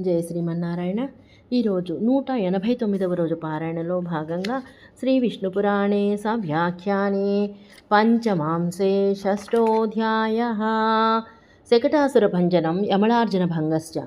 జయ శ్రీమన్నారాయణ. ఈరోజు నూట ఎనభై తొమ్మిదవ రోజు పారాయణలో భాగంగా శ్రీ విష్ణుపురాణే సవ్యాఖ్యానే పంచమాంసే షష్టోధ్యాయ శకటాసుర భంజనం యమళార్జున భంగశ్చ.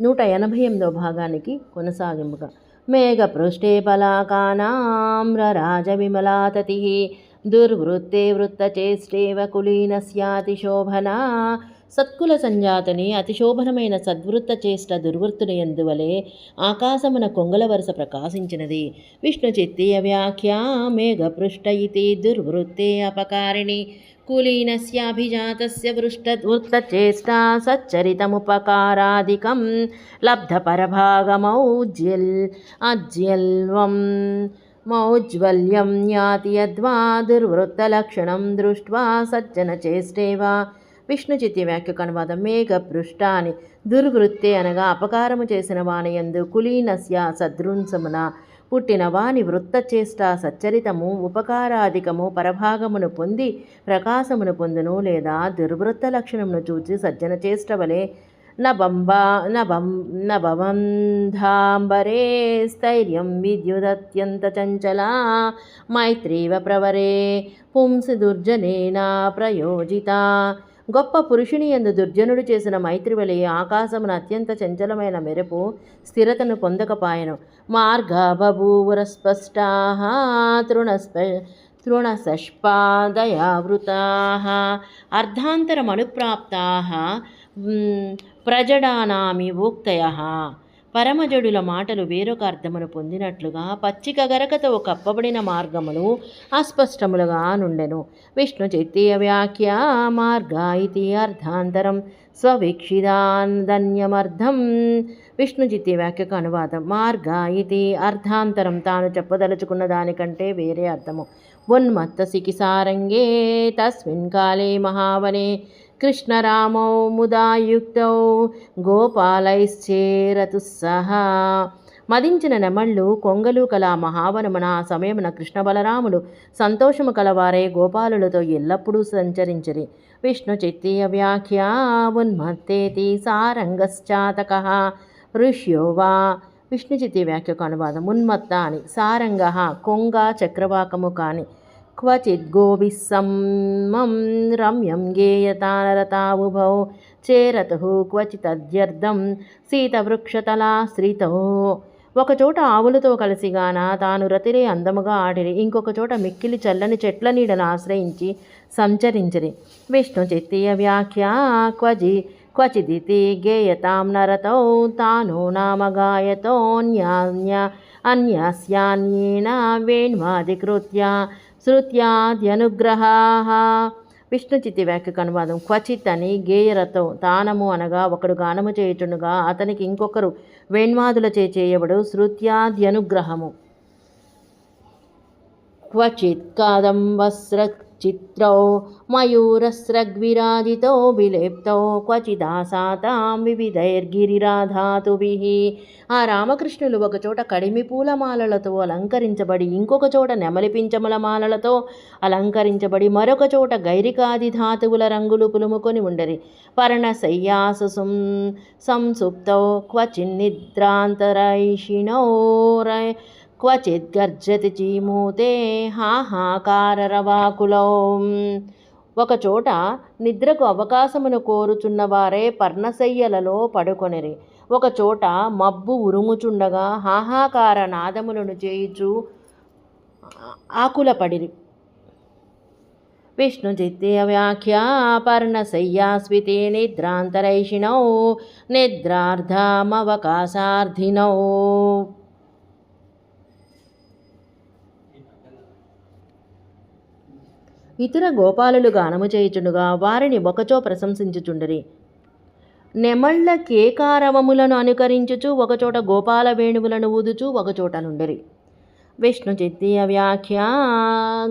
నూట ఎనభై ఎనిమిదవ భాగానికి కొనసాగింపుగా. మేఘపృష్ఠే పలాకానామ్రరాజ విమలాతతి. దుర్వృత్తే వృత్తచేష్టేవ కులీనస్యాతి శోభనా సత్కుల సంజాతని అతిశోభనమైన సద్వృత్త చేష్ట దుర్వృత్తుని ఎందువలే ఆకాశమున కొంగల వరుస ప్రకాశించినది. విష్ణు చిత్తీయ వ్యాఖ్యా మేఘపృష్ట ఇది దుర్వృత్తే అపకారిణి కులీనస్యాభిజాతస్య వృష్టవృత్తచేష్టా సచ్చరితముపకారాదికం లబ్ధపరభాగమౌజ్యల్ అజ్యల్వం మౌజ్వల్యం యాతి యద్వా దుర్వృత్తలక్షణం దృష్ట్వా సజ్జనచేష్టేవ విష్ణుచితి వ్యాఖ్యకు అనువాదం మేఘపృష్టాని దుర్వృత్తే అనగా అపకారము చేసిన వాణియందు కులీనస్య సదృంసమున పుట్టిన వాని వృత్తచేష్ట సచ్చరితము ఉపకారాధికము పరభాగమును పొంది ప్రకాశమును పొందును లేదా దుర్వృత్త లక్షణమును చూచి సజ్జన చేష్ట వలె నబంబా నబం నభవంధాంబరే స్థైర్యం విద్యుదత్యంత చంచలా మైత్రీవ ప్రవరే పుంసి దుర్జనేనా ప్రయోజిత గొప్ప పురుషుని ఎందు దుర్జనుడు చేసిన మైత్రి వలె ఆకాశమున అత్యంత చంచలమైన మెరుపు స్థిరతను పొందకపాయను. మార్గ బభూవుర స్పష్టా తృణస్ప తృణసష్పాదయావృతా అర్ధాంతరమనుప్రాప్తా ప్రజడానామి ఉక్తయ పరమజడుల మాటలు వేరొక అర్థమును పొందినట్లుగా పచ్చిక గరకతో కప్పబడిన మార్గములు అస్పష్టములుగా నుండెను. విష్ణు చిత్తీయ వ్యాఖ్య మార్గ ఇది అర్థాంతరం స్వవీక్షిదాన్ధన్యమర్థం విష్ణు చిత్తి వ్యాఖ్యకు అనువాదం మార్గ ఇది అర్థాంతరం తాను చెప్పదలుచుకున్న దానికంటే వేరే అర్థము. ఉన్మత్త సికిసారంగే తస్మిన్ కాలే మహావనే కృష్ణరామౌ ముదాయుక్తౌ గోపాలైశ్చేరతు సహా మదించిన నెమళ్ళు కొంగలు కల మహావనమున ఆ సమయమున కృష్ణ బలరాములు సంతోషము కలవారే గోపాలులతో ఎల్లప్పుడూ సంచరించిరి. విష్ణు చిత్తీయ వ్యాఖ్య ఉన్మత్తేతి సారంగశ్చాతక. ఋష్యోవా విష్ణుచితి విష్ణు వ్యాఖ్యకు అనువాదం ఉన్మత్త అని. సారంగ కొంగ చక్రవాకము కాని క్వచిత్ గోభిస్సమ్మం రమ్యం గేయతానరతావుభౌ చేరతు క్వచితద్యర్థం సీతవృక్షతలాశ్రితో ఒకచోట ఆవులతో కలిసిగాన తాను రతిరే అందముగా ఆడిరి. ఇంకొక చోట మిక్కిలి చల్లని చెట్ల నీడను ఆశ్రయించి సంచరించిరి. విష్ణు చిత్తీయ వ్యాఖ్య క్వజి క్వచిదితి గేయతాం నరతౌ తాను నామగాయతోన్యాన్య అన్యాస్యాన్యేన వేణ్వాధికృత్య శృత్యాద్యనుగ్రహా. విష్ణుచిత్తి వ్యాఖ్యకు అనువాదం క్వచిత్ అని గేయరథం తానము అనగా ఒకడు గానము చేయుచుండగా అతనికి ఇంకొకరు వేణ్వాదులచే చేయబడు శృత్యాద్యనుగ్రహము. క్వచిత్ కాదంబస్రచిత్రౌ మయూరస్రగ్విరాజితో విలేప్తౌ క్వచిదాసాతాం వివిధైర్గిరిరాధాతుభిః ఆ రామకృష్ణులు ఒకచోట కడిమి పూలమాలలతో అలంకరించబడి ఇంకొక చోట నెమలిపించముల మాలలతో అలంకరించబడి మరొక చోట గైరికాది ధాతువుల రంగులు పులుముకొని ఉండరి. పర్ణశయ్యాసు సం సంసుప్తౌ క్వచిన్నిద్రాంతరైషిణౌ రై క్వచిత్ గర్జతి చీమూతే హాహాకారరవాకులౌ. ఒకచోట నిద్రకు అవకాశమును కోరుచున్నవారే పర్ణశయ్యలలో పడుకొనిరి. ఒకచోట మబ్బు ఉరుముచుండగా హాహాకార నాదములను చేయుచు ఆకులపడిరి. విష్ణు చిత్తీయ వ్యాఖ్య పర్ణశయ్యాస్వితే నిద్రాంతరైషిణౌ నిద్రార్ధమవకాశార్థినౌ. ఇతర గోపాలులు గానము చేయుచుండగా వారిని ఒకచో ప్రశంసించుచుండిరి. నెమళ్ళ కేకారవములను అనుకరించుచు ఒకచోట గోపాల వేణువులను ఊదుచు ఒకచోట నుండిరి. విష్ణు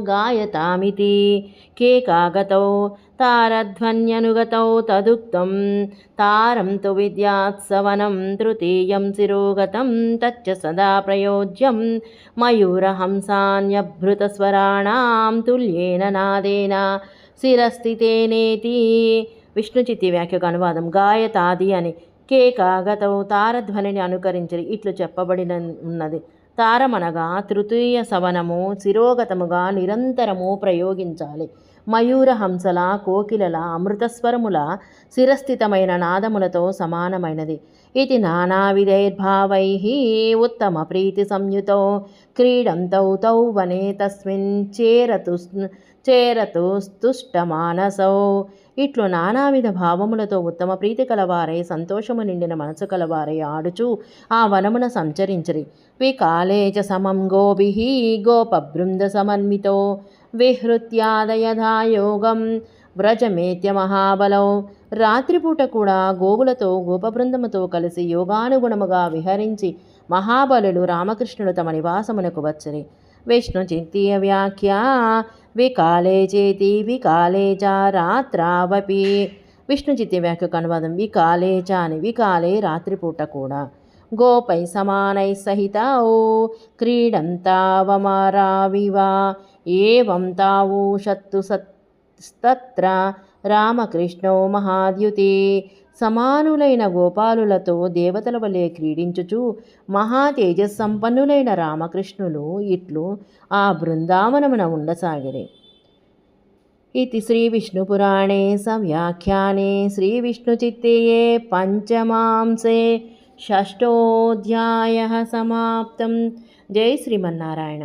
గాయతామితి. కేకాగతౌ తారధ్వన్యనుగతౌ తదుక్తం తారం తు విద్యాత్సవనం తృతీయం శిరోగతం తచ్చ సదా ప్రయోజ్యం మయూరహంసాన్యభృతస్వరాణాం తుల్యేన నాదేన శిరస్థితేనేతి. విష్ణుచిత్తి వ్యాఖ్యకు అనువాదం గాయతాది అని. కేకాగతౌ తారధ్వనిని అనుకరించరి. ఇట్లు చెప్పబడిన ఉన్నది. తారమనగా తృతీయ సవనము శిరోగతముగా నిరంతరము ప్రయోగించాలి. మయూరహంసల కోకిలల అమృతస్వరముల శిరస్థితమైన నాదములతో సమానమైనది. ఇది నానావిధైర్భావై ఉత్తమ ప్రీతి సంయుతో క్రీడంతౌ తౌ వనే తస్మిన్ చేరతు చేరతు స్తుష్టమానసౌ ఇట్లు నానావిధ భావములతో ఉత్తమ ప్రీతి కలవారై సంతోషము నిండిన మనసు కలవారై ఆడుచు ఆ వనమున సంచరించిరి. వికాలే చ సమం గోభి గోపబృంద సమన్వితో విహృత్యాదయధాయోగం వ్రజమేత్య మహాబలౌ. రాత్రిపూట కూడా గోవులతో గోపబృందముతో కలిసి యోగానుగుణముగా విహరించి మహాబలులు రామకృష్ణుడు తమ నివాసమునకు వచ్చరి. విష్ణు చింతీయ వ్యాఖ్య వికాలే చేతి వికాలే చ రాత్రావపి. విష్ణు చిత్తి వ్యాఖ్యకు అనువాదం వికాలే చ అని వికాలే రాత్రిపూట కూడా. గోపై సమానై సహితౌ క్రీడంతావమరావివ ఏవం తావు షత్తు సత్తత్ర రామకృష్ణో మహాద్యుతి సమానులైన గోపాలులతో దేవతల వలె క్రీడించుచు మహా తేజస్సంపన్నులైన రామకృష్ణులు ఇట్లు ఆ బృందావనమున ఉండసాగిరి इति श्रीविष्णुपुराणे सव्याख्याने श्रीविष्णुचित्तये पञ्चमांसे షష్టోధ్యాయ సమాప్తం. జై శ్రీమన్నారాయణ.